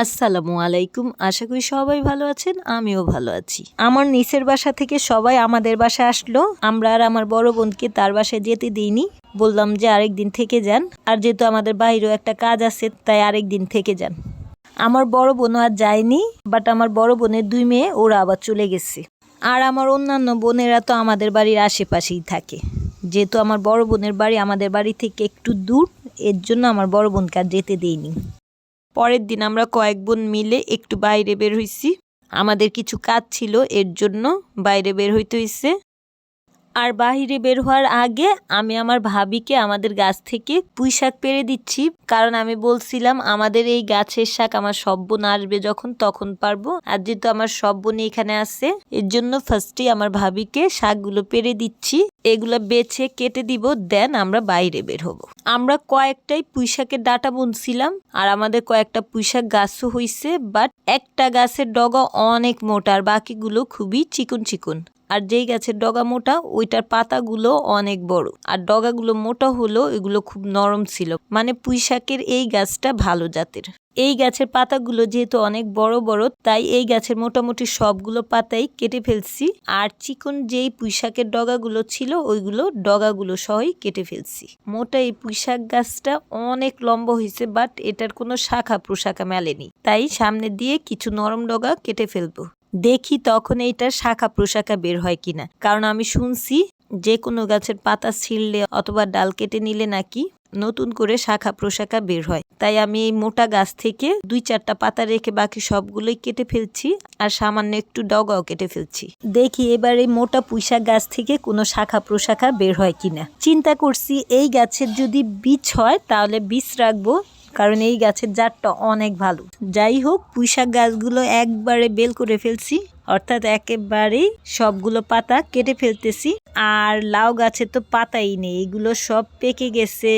আসসালামু আলাইকুম। আশা করি সবাই ভালো আছেন, আমিও ভালো আছি। আমার নিচের বাসা থেকে সবাই আমাদের বাসায় আসলো। আমরা আর আমার বড় বোনকে তার বাসায় যেতে দিইনি। বললাম যে আরেক দিন থেকে যান। আর যেহেতু আমাদের বাইরেও একটা কাজ আছে, তাই আরেক দিন থেকে যান। আমার বড় বোনও আর যায়নি বাট আমার বড় বোনের দুই মেয়ে, ওরা আবার চলে গেছে। আর আমার অন্যান্য বোনেরা তো আমাদের বাড়ির আশেপাশেই থাকে। যেহেতু আমার বড় বোনের বাড়ি আমাদের বাড়ি থেকে একটু দূর, এর জন্য আমার বড় বোনকে আর যেতে দেইনি। পরের দিন আমরা কয়েক বোন মিলে একটু বাইরে বের হইছি। আমাদের কিছু কাজ ছিল, এর জন্য বাইরে বের হইতে হইছে। আর বাইরে বের হওয়ার আগে আমি আমার ভাবিকে আমাদের গাছ থেকে পুঁই শাক পেরে দিচ্ছি। কারণ আমি বলছিলাম, আমাদের এই গাছের শাক আমার সব বোন আসবে যখন, তখন পারব। আর যেহেতু আমার সব বোন এখানে আছে, এর জন্য ফার্স্টে আমার ভাবিকে শাকগুলো পেরে দিচ্ছি। এগুলো বেছে কেটে দিব দেন আমরা বাইরে বের হব। আমরা কয়েকটাই পুঁইশাকের ডাটা বুনছিলাম, আর আমাদের কয়েকটা পুঁইশাক গাছও হইছে বাট একটা গাছের ডগা অনেক মোটা, আর বাকিগুলো খুবই চিকন চিকন। আর যেই গাছের ডগা মোটা, ওইটার পাতাগুলো অনেক বড়। আর ডগাগুলো মোটা হলো এগুলো খুব নরম ছিল। মানে পুঁইশাকের এই গাছটা ভালো জাতের। এই গাছের পাতাগুলো যেহেতু অনেক বড় বড়, তাই এই গাছের মোটামুটি সবগুলো পাতাই কেটে ফেলছি। আর চিকন যেই পুঁইশাকের ডগাগুলো ছিল, ওইগুলো ডগাগুলো সহই কেটে ফেলছি। মোটা এই পুঁইশাক গাছটা অনেক লম্বা হয়েছে, বাট এটার কোনো শাখা প্রশাখা মেলেনি। তাই সামনে দিয়ে কিছু নরম ডগা কেটে ফেলব। দেখি তখন এইটার শাখা প্রশাখা বের হয় কিনা। কারণ আমি শুনছি যে কোনো গাছের পাতা ছিঁড়লে অথবা ডাল কেটে নিলে নাকি নতুন করে শাখা প্রশাখা বের হয়। তাই আমি এই মোটা গাছ থেকে দুই চারটা পাতা রেখে বাকি সবগুলোই কেটে ফেলছি আর সামান্য একটু ডগাও কেটে ফেলছি। দেখি এবার এই মোটা পুঁইশাক গাছ থেকে কোনো শাখা প্রশাখা বের হয় কিনা। চিন্তা করছি এই গাছের যদি বীজ হয় তাহলে বীজ রাখব কারণ এই গাছের জাতটা অনেক ভালো। যাই হোক, পুঁইশাক গাছগুলো একবারে বেল করে ফেলছি, অর্থাৎ একেবারেই সবগুলো পাতা কেটে ফেলতেছি। আর লাউ গাছে তো পাতাই নেই, এগুলো সব পেকে গেছে।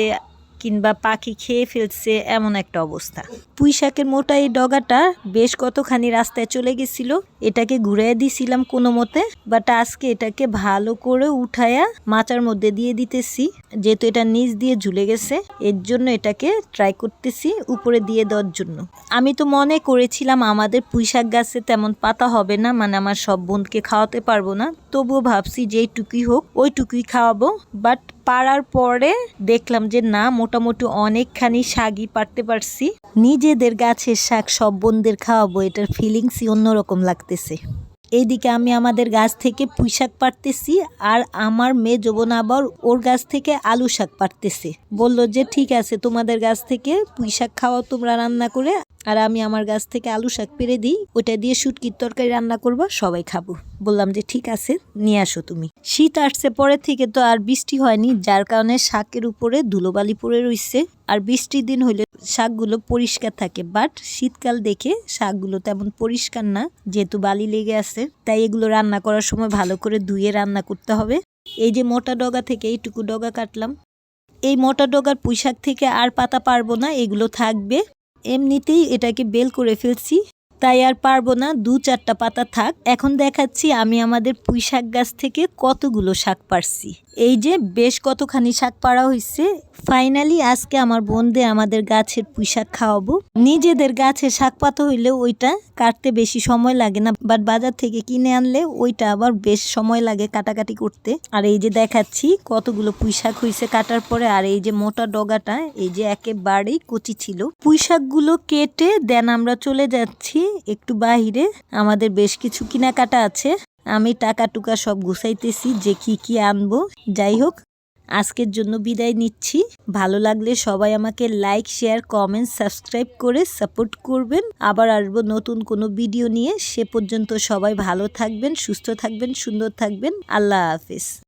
কিংবা পাখি খেয়ে ফেলছে এমন একটা অবস্থা। পুঁই শাকের মোটা এই ডগাটা বেশ কতখানি রাস্তায় চলে গেছিল, এটাকে ঘুরাই দিছিলাম কোনো মতে বাট আজকে এটাকে ভালো করে উঠায়া মাচার মধ্যে দিয়ে দিতেছি। যেহেতু এটা নিচ দিয়ে ঝুলে গেছে, এর জন্য এটাকে ট্রাই করতেছি উপরে দিয়ে দেওয়ার জন্য। আমি তো মনে করেছিলাম আমাদের পুঁই শাক গাছে তেমন পাতা হবে না মানে আমার সব বোনকে খাওয়াতে পারব না, তবুও ভাবছি যেই টুকুই হোক ওইটুকুই খাওয়াবো বাট পাড়ার পরে দেখলাম যে না, মোটামুটি অনেকখানি শাকই পারতে পারছি। নিজেদের গাছের শাক সব বোনদের খাওয়াবো, এটার ফিলিংসই অন্যরকম লাগতেছে। এইদিকে আমি আমাদের গাছ থেকে পুঁই শাক পারতেছি আর আমার মেয়ে যৌবন আবার ওর গাছ থেকে আলু শাক পারতেছে বলল যে, ঠিক আছে, তোমাদের গাছ থেকে পুঁই শাক খাওয়াও, তোমরা রান্না করে আর আমি আমার গাছ থেকে আলু শাক পেরে দিই, ওটা দিয়ে শুটকির তরকারি রান্না করব, সবাই খাব। বললাম যে ঠিক আছে, নিয়ে আসো তুমি। শীত আসছে পরে থেকে তো আর বৃষ্টি হয়নি, যার কারণে শাকের উপরে ধুলোবালি পড়ে রইছে। আর বৃষ্টির দিন হইলে শাকগুলো পরিষ্কার থাকে বাট শীতকাল দেখে শাকগুলো তেমন পরিষ্কার না, যেহেতু বালি লেগে আছে। তাই এগুলো রান্না করার সময় ভালো করে ধুয়ে রান্না করতে হবে। এই যে মোটা ডগা থেকে এইটুকু ডগা কাটলাম। এই মোটা ডগার পুঁইশাক থেকে আর পাতা পারব না, এগুলো থাকবে। এমনিতেই এটাকে বেল করে ফেলছি, তাই আর পারব না, দু চারটা পাতা থাক। এখন দেখাচ্ছি আমি আমাদের পুঁই শাক গাছ থেকে কতগুলো শাক পারছি। এই যে বেশ কতখানি শাক পাড়া হয়েছে ফাইনালি আজকে আমার বোনদের আমাদের গাছের পুঁই শাক খাওয়াবো। নিজেদের গাছের শাক পাতা হইলে ওইটা কাটতে বেশি সময় লাগে না বাট বাজার থেকে কিনে আনলে ওইটা আবার বেশ সময় লাগে কাটাকাটি করতে। আর এই যে দেখাচ্ছি, কতগুলো পুঁই শাক হয়েছে কাটার পরে, আর এই যে মোটা ডগাটা, এই যে একেবারেই কচি ছিল। পুঁই শাকগুলো কেটে দেন আমরা চলে যাচ্ছি একটু বাহিরে। আমাদের বেশ কিছু কেনাকাটা আছে। আমি টাকা টুকা সব গুছাইতেছি যে কি কি আনব। যাই হোক আজকের জন্য বিদায় নিচ্ছি। ভালো লাগলে সবাই আমাকে লাইক শেয়ার কমেন্ট সাবস্ক্রাইব করে সাপোর্ট করবেন। আবার আসব নতুন কোনো ভিডিও নিয়ে। সে পর্যন্ত সবাই ভালো থাকবেন, সুস্থ থাকবেন, সুন্দর থাকবেন। আল্লাহ হাফিজ।